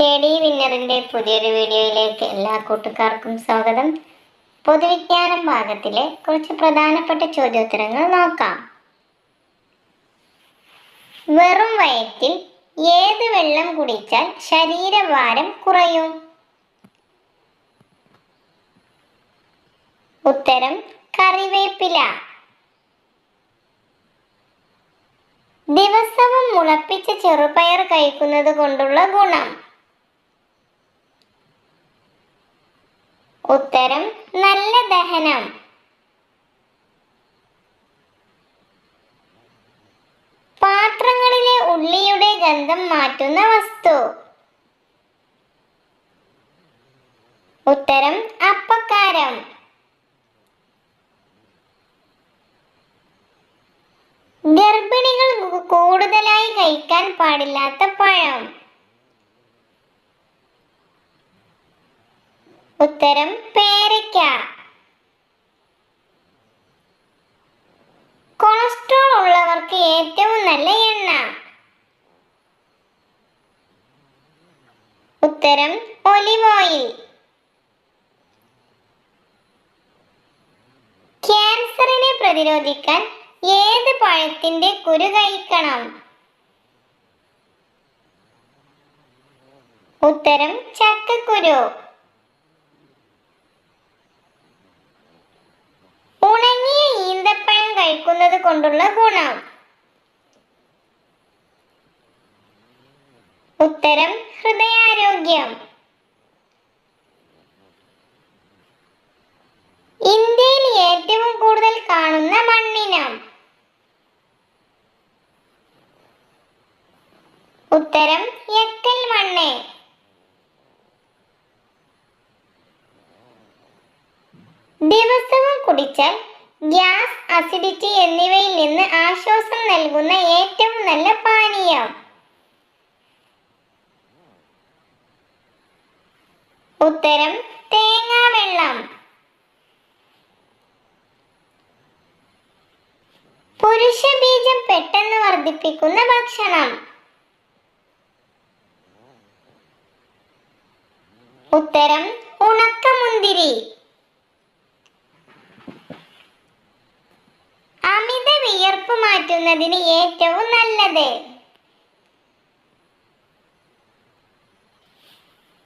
Study വിന്നറിന്റെ പുതിയൊരു വീഡിയോയിലേക്ക് എല്ലാ കൂട്ടുകാർക്കും സ്വാഗതം. പൊതുവിജ്ഞാനം ഭാഗത്തിലെ കുറച്ച് പ്രധാനപ്പെട്ട ചോദ്യോത്തരങ്ങൾ നോക്കാം. വെറും വയറ്റിൽ ഏത് വെള്ളം കുടിച്ചാൽ ശരീരഭാരം കുറയും? ഉത്തരം കറിവേപ്പില. ദിവസവും മുളപ്പിച്ച ചെറുപയർ കഴിക്കുന്നത് കൊണ്ടുള്ള ഗുണം. ഉത്തരം നല്ല ദഹനം. പാത്രങ്ങളിലെ ഉള്ളിയുടെ ഗന്ധം മാറ്റുന്ന വസ്തു. ഉത്തരം അപ്പക്കാരം. ഗർഭിണികൾ കൂടുതലായി കഴിക്കാൻ പാടില്ലാത്ത പഴം. ഉത്തരം പേരയ്ക്ക. കൊളസ്ട്രോൾ ഉള്ളവർക്ക് ഏറ്റവും നല്ല എണ്ണ. ഉത്തരം ഒലിവ് ഓയിൽ. ക്യാൻസറിനെ പ്രതിരോധിക്കാൻ ഏത് പഴത്തിന്റെ കുരു കഴിക്കണം? ഉത്തരം ചക്കക്കുരു ഉണങ്ങിയ ഈന്തപ്പഴം കഴിക്കുന്നത് കൊണ്ടുള്ള ഗുണം ഉത്തരം ഹൃദയാരോഗ്യം. ഇന്ത്യയിൽ ഏറ്റവും കൂടുതൽ കാണുന്ന മണ്ണിനം. ഉത്തരം എക്കൽ മണ്ണ്. ദിവസവും കുടിച്ചാൽ ഗ്യാസ് അസിഡിറ്റി എന്നിവയിൽ നിന്ന് ആശ്വാസം നൽകുന്ന ഏറ്റവും നല്ല പാനീയം. ഉത്തരം തേങ്ങാവെള്ളം പുരുഷ ബീജം പെട്ടെന്ന് വർദ്ധിപ്പിക്കുന്ന ഭക്ഷണം. ഉത്തരം ഉണക്കമുന്തിരി. അമിത വിയർപ്പ് മാറ്റുന്നതിന് ഏറ്റവും നല്ലത്.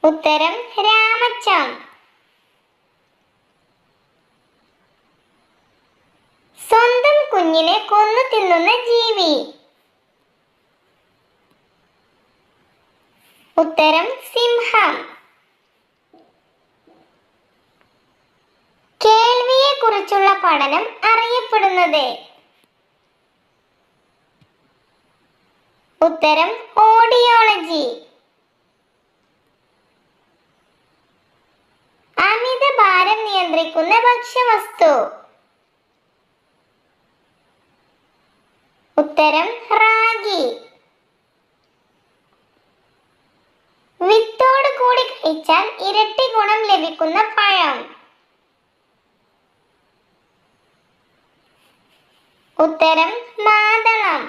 ഉത്തരം രാമച്ചം. സ്വന്തം കുഞ്ഞിനെ കൊന്നു തിന്നുന്ന ജീവി. ഉത്തരം സിംഹം. കേൾവിയെ കുറിച്ചുള്ള പഠനം അറിയപ്പെടുന്നത്. ഉത്തരം ഓഡിയോളജി. അമിത ഭാരം നിയന്ത്രിക്കുന്ന ഭക്ഷ്യവസ്തു ഉത്തരം റാഗി. വിത്തോട് കൂടി കഴിച്ചാൽ ഇരട്ടി ഗുണം ലഭിക്കുന്ന പഴം. ഉത്തരം മാതളം.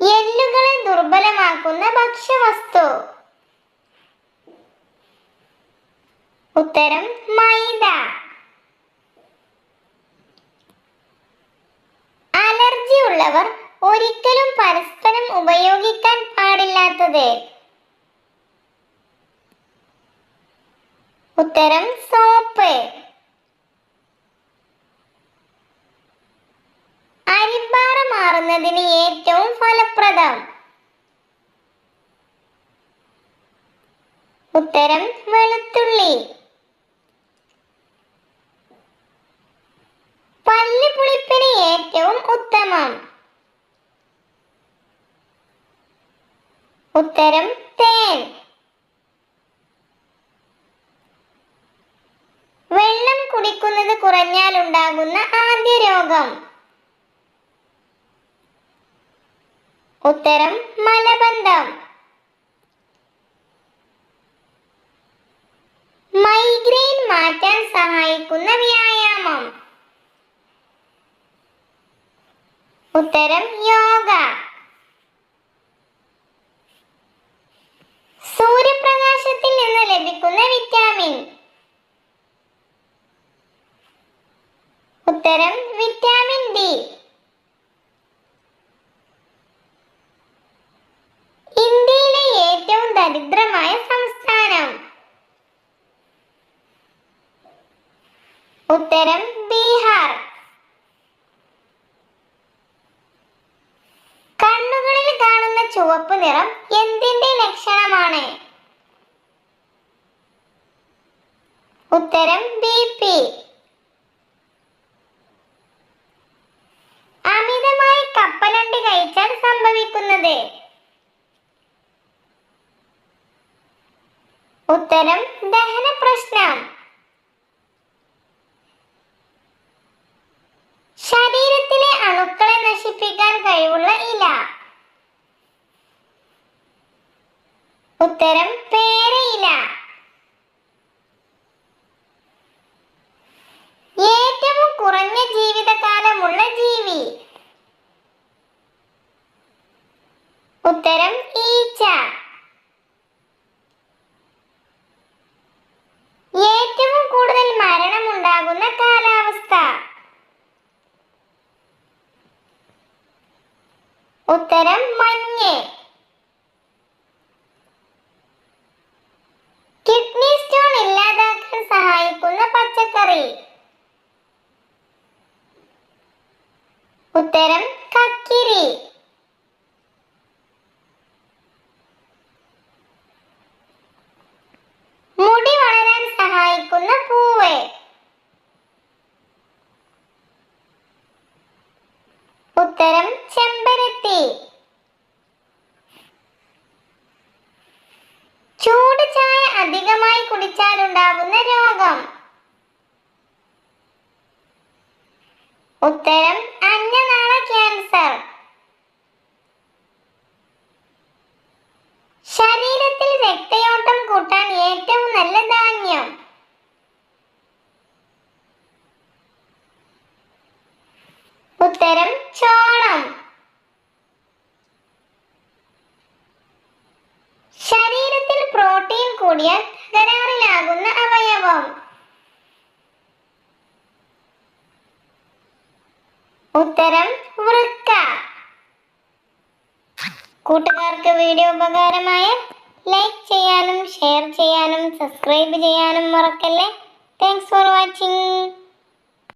എല്ലുകളെ ദുർബലമാക്കുന്ന ഭക്ഷ്യവസ്തു ഉത്തരം മൈദ. അലർജി ഉള്ളവർ ഒരിക്കലും പരസ്പരം ഉപയോഗിക്കാൻ പാടില്ലാത്തത്. ഉത്തരം സോപ്പ്. അരിപ്പാറ മാറുന്നതിന് ഏറ്റവും ഫലപ്രദം. ഉത്തരം വെളുത്തുള്ളി. പല്ല് പുളിപ്പിന് ഏറ്റവും ഉത്തമം. ഉത്തരം തേൻ. വെള്ളം കുടിക്കുന്നത് കുറഞ്ഞാൽ ഉണ്ടാകുന്ന ആദ്യ രോഗം. ഉത്തരം മലബന്ധം. മൈഗ്രെയിൻ മാറ്റാൻ സഹായിക്കുന്ന വ്യായാമം. ഉത്തരം യോഗ. സൂര്യപ്രകാശത്തിൽ നിന്ന് ലഭിക്കുന്ന വിറ്റാമിൻ ഉത്തരം വിറ്റാമിൻ ഡി ഇന്ത്യയിലെ ഏറ്റവും ദരിദ്രമായ സംസ്ഥാനം. ഉത്തരം ചുവപ്പ് നിറം എന്തിന്റെ ലക്ഷണമാണ്? ഉത്തരം ബി പി. അമിതമായി കപ്പലണ്ടി കഴിച്ചാൽ സംഭവിക്കുന്നത്? ഉത്തരം ദഹന പ്രശ്നം ഉത്തരം പേരയില. ഏറ്റവും കുറഞ്ഞ ജീവിതകാലമുള്ള ജീവി. ഉത്തരം ഈച്ച. ഏറ്റവും കൂടുതൽ മരണമുണ്ടാകുന്ന കാലാവസ്ഥ. ഉത്തരം മഞ്ഞ്. ഉത്തരം കക്കിരി. മുടി വളരാൻ സഹായിക്കുന്ന പൂവ്. ഉത്തരം ചെമ്പരത്തി. ചൂട് ചായ അധികമായി കുടിച്ചാലുണ്ടാകുന്ന രോഗം. ഉത്തരം ഉത്തരം ചോളം. ശരീരത്തിൽ പ്രോട്ടീൻ കൂടിയാൽ തകരാറിലാകുന്ന അവയവം. ഉത്തരം വൃക്ക. കൂട്ടുകാർക്ക് വീഡിയോ ഉപകാരമായ ലൈക്ക് ചെയ്യാനും ഷെയർ ചെയ്യാനും സബ്സ്ക്രൈബ് ചെയ്യാനും മറക്കല്ലേ. Thanks for watching